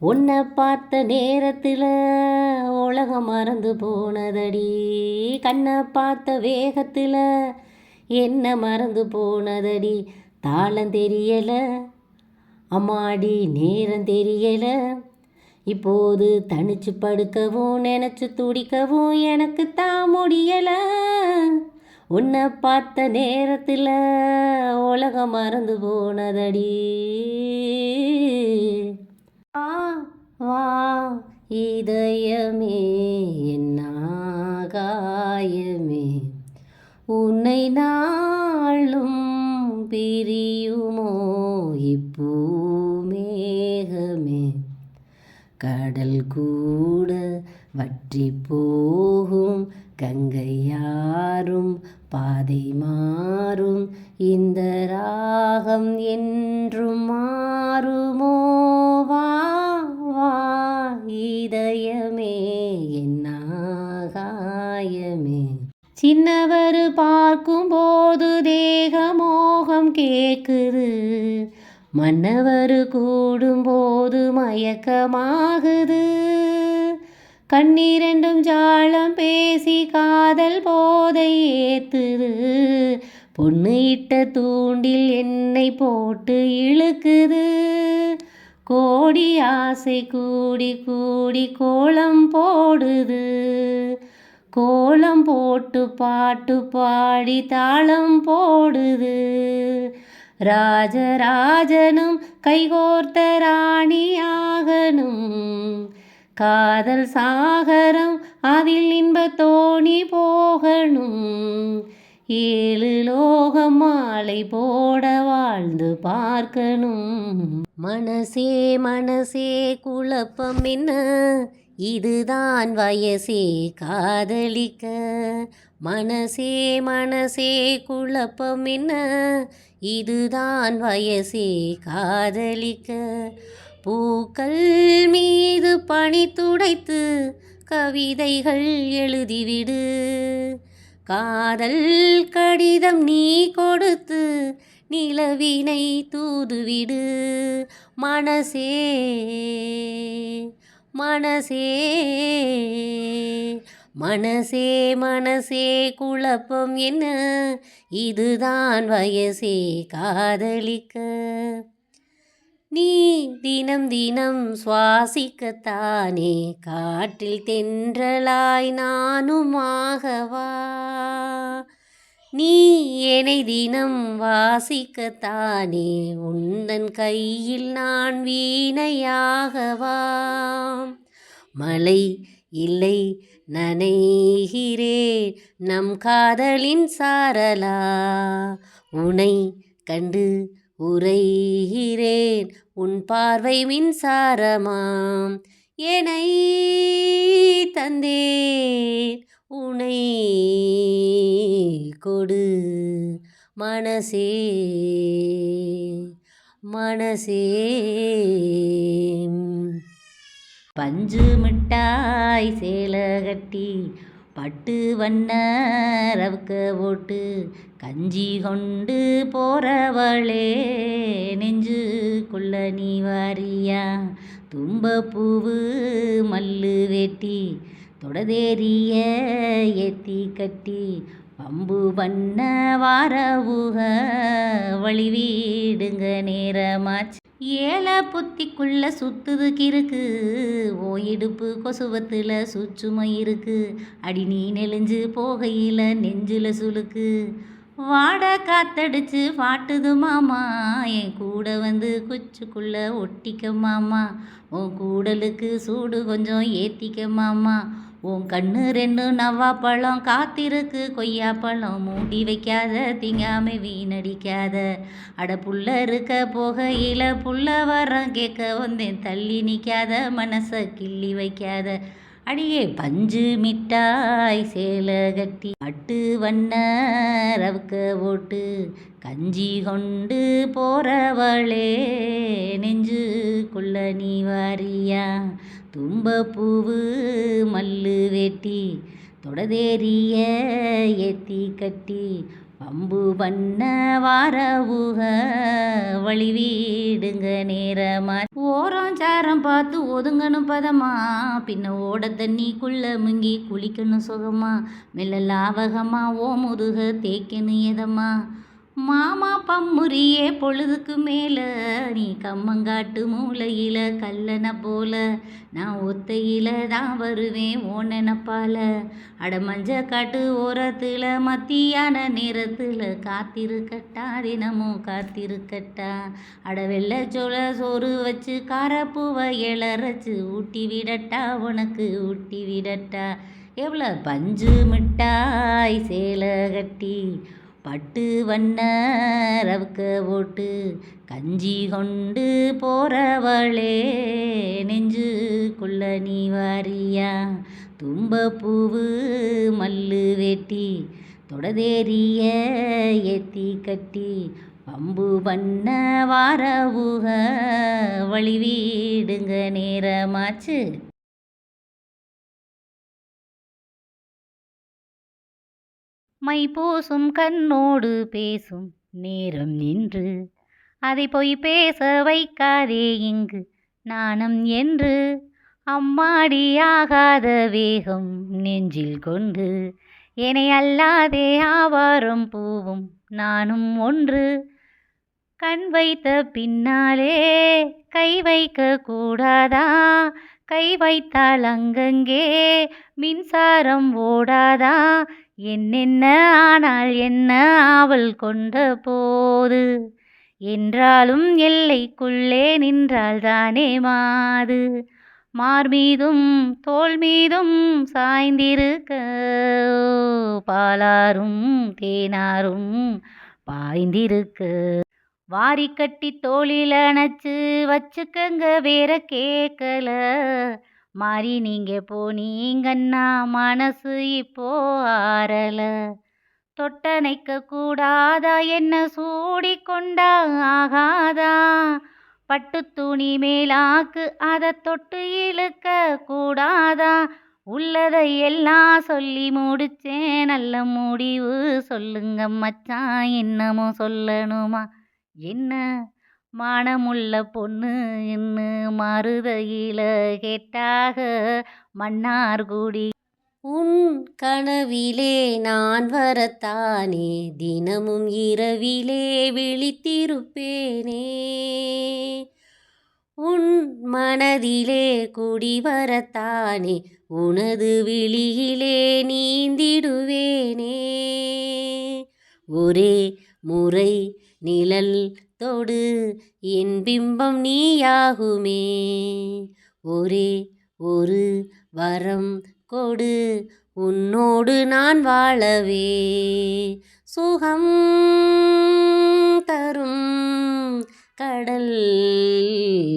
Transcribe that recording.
உன்னை பார்த்த நேரத்தில் உலகம் மறந்து போனதடி. கண்ணை பார்த்த வேகத்தில் என்ன மறந்து போனதடி. தாளம் தெரியலை அம்மாடி நேரம் தெரியலை. இப்போது தனிச்சு படுக்கவும் நினச்சி துடிக்கவும் எனக்கு தான் முடியலை. உன்னை பார்த்த நேரத்தில் உலகம் மறந்து போனதடி. வா வா இதயமே என்னாகாயமே. உன்னை நாளும் பிரியுமோ இப்பூமேகமே கடல் கூட வற்றி போகும் கங்கையாரும் பாதை மாறும். இந்த ராகம் என்றும் மாறுமோவா இதயமே என்னாகாயமே சின்னவர் பார்க்கும்போது தேகமோகம் கேட்குது. மன்னவர் கூடும்போது மயக்கமாகுது. கண்ணீரெண்டும் ஜாலம் பேசி காதல் போதை ஏத்துது. பொண்ணு இட்ட தூண்டில் என்னை போட்டு இழுக்குது. கோடி ஆசை கூடி கூடி கோலம் போடுது. கோலம் போட்டு பாட்டு பாடி தாளம் போடுது. ராஜராஜனும் கைகோர்த்த ராணியாகனும் காதல் சாகரம் அதில் இன்ப தோணி போகணும். ஏழு லோகம் மாலை போட வாழ்ந்து பார்க்கணும். மனசே மனசே குழப்பம் என்ன? இதுதான் வயசே காதலிக்க. மனசே மனசே குழப்பம் என்ன? இதுதான் வயசே காதலிக்க. பூக்கள் மீது பனி துடைத்து கவிதைகள் எழுதிவிடு. காதல் கடிதம் நீ கொடுத்து நிலவினை தூதுவிடு. மனசே மனசே மனசே மனசே குழப்பம் என்ன? இதுதான் வயசே காதலிக்க. நீ தினம் தினம் சுவாசிக்கத்தானே. காற்றில் தென்றலாய் நானுமாகவா. நீ என்னை தினம் வாசிக்கத்தானே. உந்தன் கையில் நான் வீணையாகவா. மலை இல்லை நனைகிறேன் நம் காதலின் சாரலா. உனை கண்டு உரைகிறேன் உன் பார்வை மின்சாரமாம். என்னை தந்தேன் உனை கொடு. மனசே மனசே. பஞ்சு மிட்டாய் சேலை கட்டி பட்டு வண்ண ஓட்டு போட்டு கஞ்சி கொண்டு போறவளே நெஞ்சுக்குள்ள நீ வாரியா? தும்பப்பூவு மல்லு வெட்டி தொடதேரிய ஏத்தி கட்டி பம்பு பண்ண வாரவுக வழி வீடுங்க நேரமாச்சு. ஏழை புத்திக்குள்ள சுத்துது கிறுக்கு. ஓ இடுப்பு கொசுவத்தில் சுச்சுமை இருக்கு. அடி நீ நெளிஞ்சு போகையில் நெஞ்சில் சுழுக்கு வாட காத்தடிச்சு பாட்டுது மாமா. என் கூட வந்து குச்சுக்குள்ள ஒட்டிக்க மாமா. உன் கூடலுக்கு சூடு கொஞ்சம் ஏத்திக்க மாமா. உன் கண்ணு ரெண்டு நவ்வா பழம் காத்திருக்கு. கொய்யா பழம் மூடி வைக்காத திங்காம வீணடிக்காத. அட புள்ள இருக்க போகையில் புள்ள வரம் கேட்க வந்தேன். தள்ளி நிற்காத மனசை கிள்ளி வைக்காத. அடியே பஞ்சு மிட்டாய் சேலை கட்டி அட்டு வண்ண ரவுக்க போட்டு கஞ்சி கொண்டு போறவளே நெஞ்சுக்குள்ள நீ வாரியா? தும்பப்பூவு மல்லு வெட்டி தொடதேரிய ஏத்தி கட்டி பம்பு பண்ண வாரவுக வழி வீடுங்க நேரமா. ஓரம் சாரம் பார்த்து ஒதுங்கணும் பதமா பின்ன ஓட தண்ணிக்குள்ள முங்கி குளிக்கணும் சுகமா மெல்ல லாவகமா ஓ முதுக தேய்க்கணும் எதமா. மாமா பம்முறியே பொழுதுக்கு மேலே நீ கம்மங்காட்டு மூலையில் கல்லனை போல. நான் ஒத்தையில் தான் வருவேன் ஓ நினப்பால. அட மஞ்ச காட்டு ஓரத்தில் மத்தியான நேரத்தில் காத்திருக்கட்டா தினமும் காத்திருக்கட்டா அட வெள்ளை சோள சோறு வச்சு காரப்பூவை இளரச்சு ஊட்டி விடட்டா உனக்கு ஊட்டி விடட்டா. எவ்வளோ பஞ்சு மிட்டாய் சேலை கட்டி பட்டு வண்ண ஓட்டு போட்டு கஞ்சி கொண்டு போறவளே நெஞ்சுக்குள்ள நீ வாரியா? தும்பப்பூவு மல்லு வெட்டி தொடதேரிய ஏத்தி கட்டி பம்பு பண்ண ஊக வழி வீடுங்க நேரமாச்சு. மை பூசும் கண்ணோடு பேசும் நேரம் நின்று. அதை போய் பேச வைக்காதே இங்கு நாணம் என்று. அம்மாடி ஆகாத வேகம் நெஞ்சில் கொண்டு. என்னை அல்லாதே ஆவாரம் பூவும் நானும் ஒன்று. கண் வைத்த பின்னாலே கை வைக்க கூடாதா? கை வைத்தால் அங்கங்கே மின்சாரம் ஓடாதா? என்னென்ன ஆனால் என்ன ஆவல் கொண்ட போது? என்றாலும் எல்லைக்குள்ளே நின்றால் தானே மாது? மார் மீதும் தோல் மீதும் சாய்ந்திருக்க பாலாரும் தேனாரும் பாய்ந்திருக்க. வாரி கட்டி தோளில் அணைச்சு வச்சுக்கங்க வேற கேட்கல. மாறி நீங்கள் போனீங்கன்னா மனசு இப்போ ஆறல. தொட்டணைக்க கூடாதா என்ன சூடி கொண்டா ஆகாதா? பட்டு துணி மேலாக்கு அதை தொட்டு இழுக்க கூடாதா? உள்ளதை எல்லாம் சொல்லி முடிச்சேன் நல்ல முடிவு சொல்லுங்க மச்சான் என்னமோ சொல்லணுமா? என்ன? மானமுள்ள பொண்ணு இன்னு மருதையில கேட்டாக மன்னார்குடி உன் கனவிலே நான் வரத்தானே தினமும் இரவிலே விழித்திருப்பேனே. உன் மனதிலே குடி வரத்தானே உனது விழியிலே நீந்திடுவேனே. ஒரே முறை நிழல் தொடு. என் பிம்பம் நீயாகுமே. ஒரே ஒரு வரம் கொடு. உன்னோடு நான் வாழவே. சுகம் தரும் கடல்.